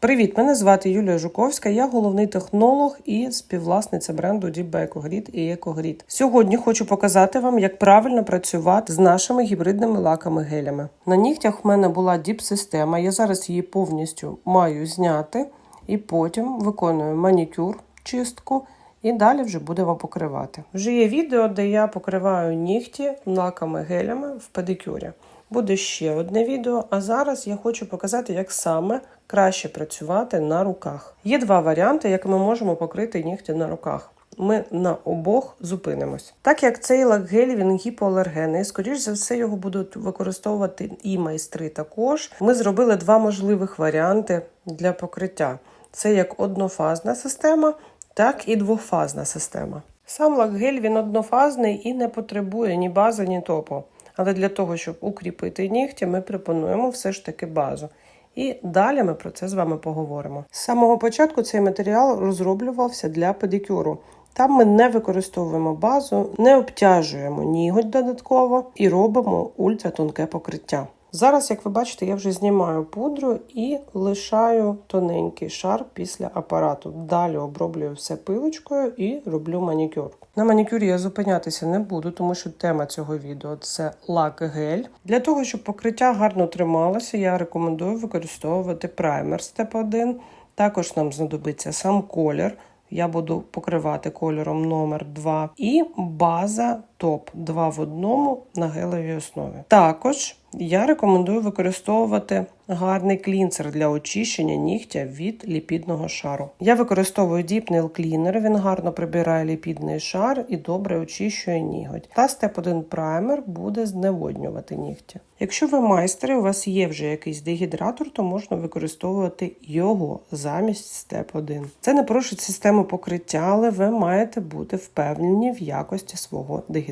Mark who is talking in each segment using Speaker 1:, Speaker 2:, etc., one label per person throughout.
Speaker 1: Привіт, мене звати Юлія Жуковська. Я головний технолог і співвласниця бренду by EcoGrid і EcoGrid. Сьогодні хочу показати вам, як правильно працювати з нашими гібридними лаками гелями. На нігтях в мене була діп-система. Я зараз її повністю маю зняти і потім виконую манікюр, чистку. І далі вже будемо покривати. Вже є відео, де я покриваю нігті лаками гелями в педикюрі. Буде ще одне відео, а зараз я хочу показати, як саме краще працювати на руках. Є два варіанти, як ми можемо покрити нігті на руках. Ми на обох зупинимось. Так як цей лак-гель він гіпоалергенний, скоріш за все, його будуть використовувати і майстри також. Ми зробили два можливих варіанти для покриття: це як однофазна система, так і двофазна система. Сам лак-гель він однофазний і не потребує ні бази, ні топу. Але для того, щоб укріпити нігті, ми пропонуємо все ж таки базу. І далі ми про це з вами поговоримо. З самого початку цей матеріал розроблювався для педикюру. Там ми не використовуємо базу, не обтяжуємо ніготь додатково і робимо ультратонке покриття. Зараз, як ви бачите, я вже знімаю пудру і лишаю тоненький шар після апарату. Далі оброблюю все пилочкою і роблю манікюр. На манікюрі я зупинятися не буду, тому що тема цього відео це лак-гель. Для того, щоб покриття гарно трималося, я рекомендую використовувати праймер Step 1. Також нам знадобиться сам колір. Я буду покривати кольором номер 2 і база топ 2 в одному на гелевій основі. Також я рекомендую використовувати гарний клінцер для очищення нігтя від ліпідного шару. Я використовую Deep Nail Cleaner, він гарно прибирає ліпідний шар і добре очищує ніготь. Та Step 1 праймер буде зневоднювати нігті. Якщо ви майстри, у вас є вже якийсь дегідратор, то можна використовувати його замість Step 1. Це не порушить систему покриття, але ви маєте бути впевнені в якості свого дегідратора.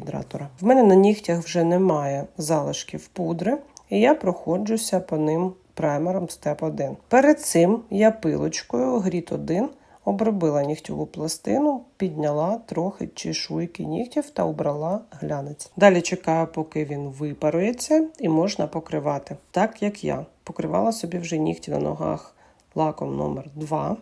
Speaker 1: В мене на нігтях вже немає залишків пудри, і я проходжуся по ним праймером Step 1. Перед цим я пилочкою Гріт 1 обробила нігтьову пластину, підняла трохи чешуйки нігтів та убрала глянець. Далі чекаю, поки він випарується, і можна покривати. Так як я покривала собі вже нігті на ногах лаком номер 2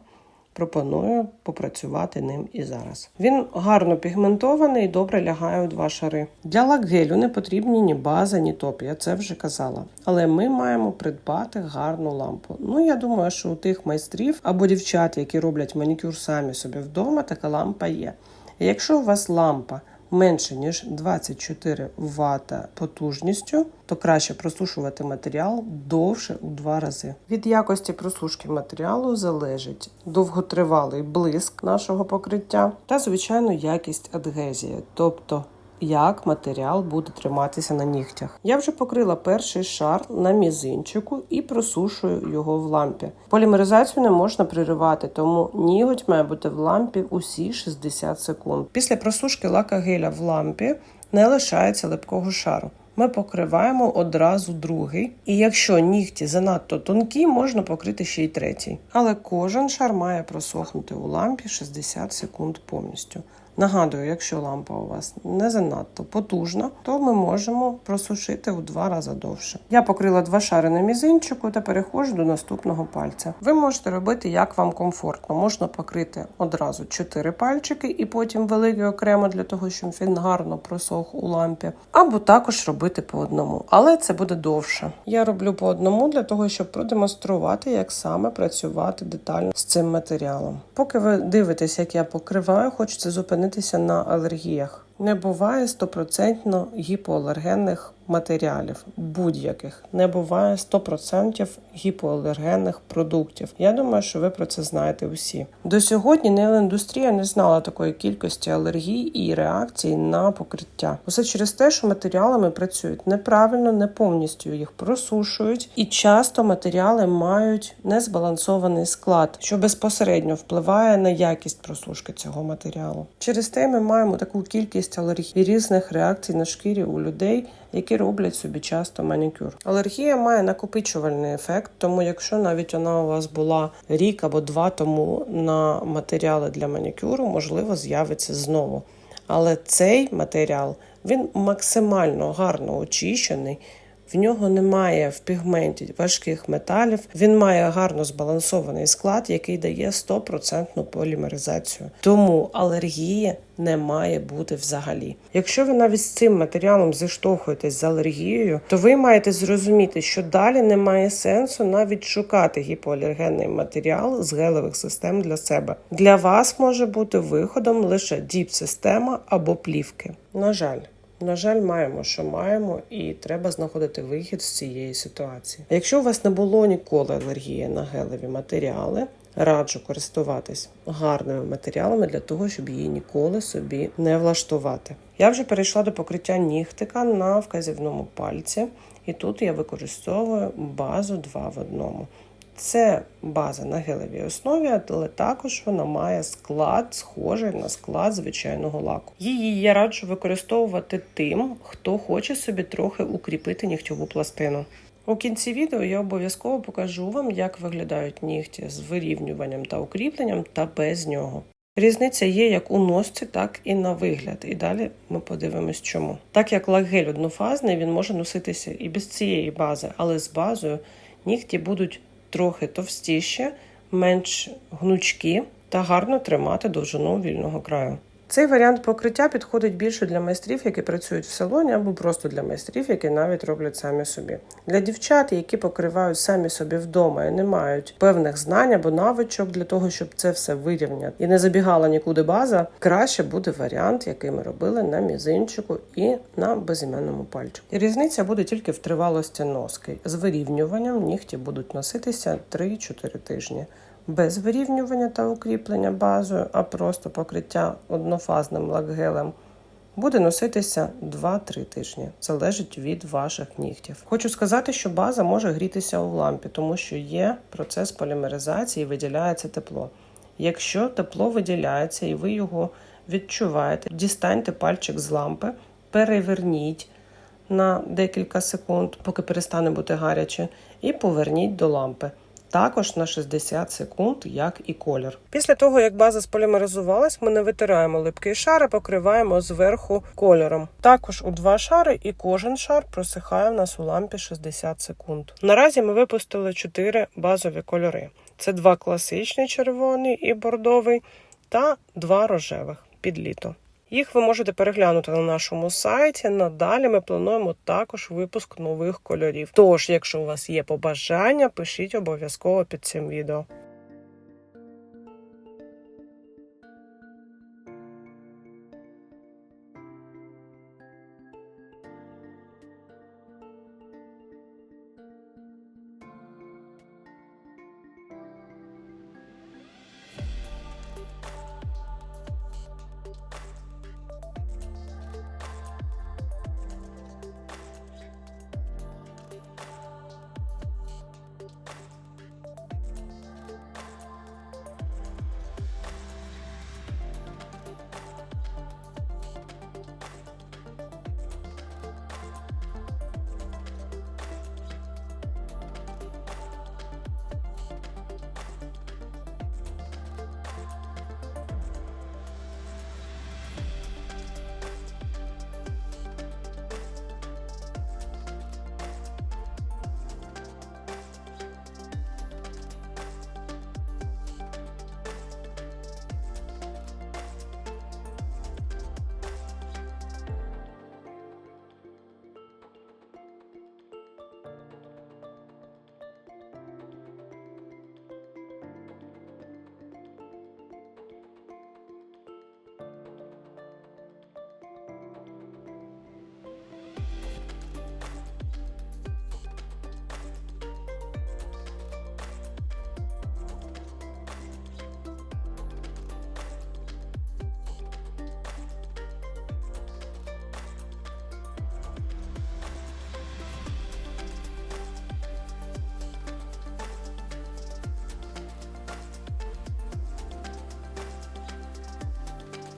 Speaker 1: Пропоную попрацювати ним і зараз. Він гарно пігментований і добре лягає у два шари. Для лак-гелю не потрібні ні база, ні топ, я це вже казала. Але ми маємо придбати гарну лампу. Ну я думаю, що у тих майстрів або дівчат, які роблять манікюр самі собі вдома, така лампа є. Якщо у вас лампа менше ніж 24 Вт потужністю, то краще просушувати матеріал довше у два рази. Від якості просушки матеріалу залежить довготривалий блиск нашого покриття та, звичайно, якість адгезії, тобто як матеріал буде триматися на нігтях. Я вже покрила перший шар на мізинчику і просушую його в лампі. Полімеризацію не можна приривати, тому ніготь має бути в лампі усі 60 секунд. Після просушки лака геля в лампі не лишається липкого шару. Ми покриваємо одразу другий, і якщо нігті занадто тонкі, можна покрити ще й третій. Але кожен шар має просохнути у лампі 60 секунд повністю. Нагадую, якщо лампа у вас не занадто потужна, то ми можемо просушити у два рази довше. Я покрила два шари на мізинчику та переходжу до наступного пальця. Ви можете робити як вам комфортно. Можна покрити одразу 4 пальчики і потім великий окремо для того, щоб він гарно просох у лампі, або також робити по одному. Але це буде довше. Я роблю по одному для того, щоб продемонструвати, як саме працювати детально з цим матеріалом. Поки ви дивитесь, як я покриваю, хочеться зупинити на алергіях. Не буває стопроцентно гіпоалергенних матеріалів будь-яких. Не буває 100% гіпоалергенних продуктів. Я думаю, що ви про це знаєте усі. До сьогодні нейліндустрія не знала такої кількості алергій і реакцій на покриття. Усе через те, що матеріалами працюють неправильно, не повністю їх просушують, і часто матеріали мають незбалансований склад, що безпосередньо впливає на якість просушки цього матеріалу. Через те ми маємо таку кількість алергій і різних реакцій на шкірі у людей які роблять собі часто манікюр. Алергія має накопичувальний ефект, тому якщо навіть вона у вас була рік або два тому на матеріали для манікюру, можливо, з'явиться знову. Але цей матеріал він максимально гарно очищений. В нього немає в пігменті важких металів. Він має гарно збалансований склад, який дає 100% полімеризацію. Тому алергії не має бути взагалі. Якщо ви навіть з цим матеріалом зіштовхуєтесь з алергією, то ви маєте зрозуміти, що далі немає сенсу навіть шукати гіпоалергенний матеріал з гелевих систем для себе. Для вас може бути виходом лише діп-система або плівки. На жаль. На жаль, маємо, що маємо, і треба знаходити вихід з цієї ситуації. Якщо у вас не було ніколи алергії на гелеві матеріали, раджу користуватись гарними матеріалами для того, щоб її ніколи собі не влаштувати. Я вже перейшла до покриття нігтика на вказівному пальці, і тут я використовую базу 2 в одному. Це база на гелевій основі, але також вона має склад, схожий на склад звичайного лаку. Її я раджу використовувати тим, хто хоче собі трохи укріпити нігтьову пластину. У кінці відео я обов'язково покажу вам, як виглядають нігті з вирівнюванням та укріпленням та без нього. Різниця є як у носці, так і на вигляд. І далі ми подивимось, чому. Так як лак-гель однофазний, він може носитися і без цієї бази, але з базою нігті будуть трохи товстіші, менш гнучкі та гарно тримати довжину вільного краю. Цей варіант покриття підходить більше для майстрів, які працюють в салоні, або просто для майстрів, які навіть роблять самі собі. Для дівчат, які покривають самі собі вдома і не мають певних знань або навичок для того, щоб це все вирівняти і не забігала нікуди база, краще буде варіант, який ми робили на мізинчику і на безіменному пальчику. І різниця буде тільки в тривалості носки. З вирівнюванням нігті будуть носитися 3-4 тижні без вирівнювання та укріплення базою, а просто покриття однофазним лакгелем буде носитися 2-3 тижні. Залежить від ваших нігтів. Хочу сказати, що база може грітися у лампі, тому що є процес полімеризації і виділяється тепло. Якщо тепло виділяється і ви його відчуваєте, дістаньте пальчик з лампи, переверніть на декілька секунд, поки перестане бути гаряче, і поверніть до лампи також на 60 секунд, як і колір. Після того, як база сполімеризувалась, ми не витираємо липкий шар, а покриваємо зверху кольором. Також у два шари, і кожен шар просихає в нас у лампі 60 секунд. Наразі ми випустили 4 базові кольори: це два класичні червоний і бордовий, та два рожевих під літо. Їх ви можете переглянути на нашому сайті. Надалі ми плануємо також випуск нових кольорів. Тож, якщо у вас є побажання, пишіть обов'язково під цим відео.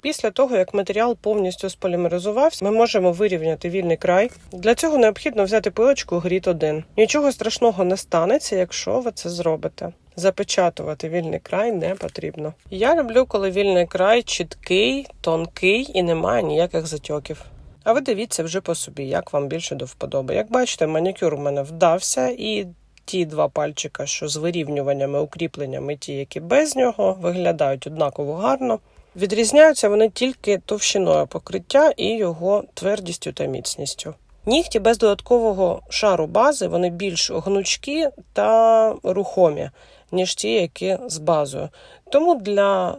Speaker 1: Після того, як матеріал повністю сполімеризувався, ми можемо вирівняти вільний край. Для цього необхідно взяти пилочку Гріт 1. Нічого страшного не станеться, якщо ви це зробите. Запечатувати вільний край не потрібно. Я люблю, коли вільний край чіткий, тонкий і немає ніяких затьоків. А ви дивіться вже по собі, як вам більше до вподоби. Як бачите, манікюр у мене вдався і. Ті два пальчика, що з вирівнюваннями, укріпленнями, ті, які без нього, виглядають однаково гарно. Відрізняються вони тільки товщиною покриття і його твердістю та міцністю. Нігті без додаткового шару бази вони більш гнучкі та рухомі, ніж ті, які з базою. Тому для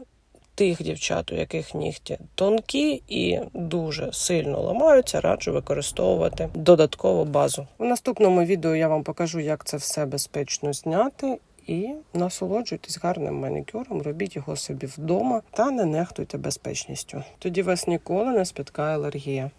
Speaker 1: тих дівчат, у яких нігті тонкі і дуже сильно ламаються, раджу використовувати додаткову базу. У наступному відео я вам покажу, як це все безпечно зняти. І насолоджуйтесь гарним манікюром, робіть його собі вдома та не нехтуйте безпечністю. Тоді вас ніколи не спіткає алергія.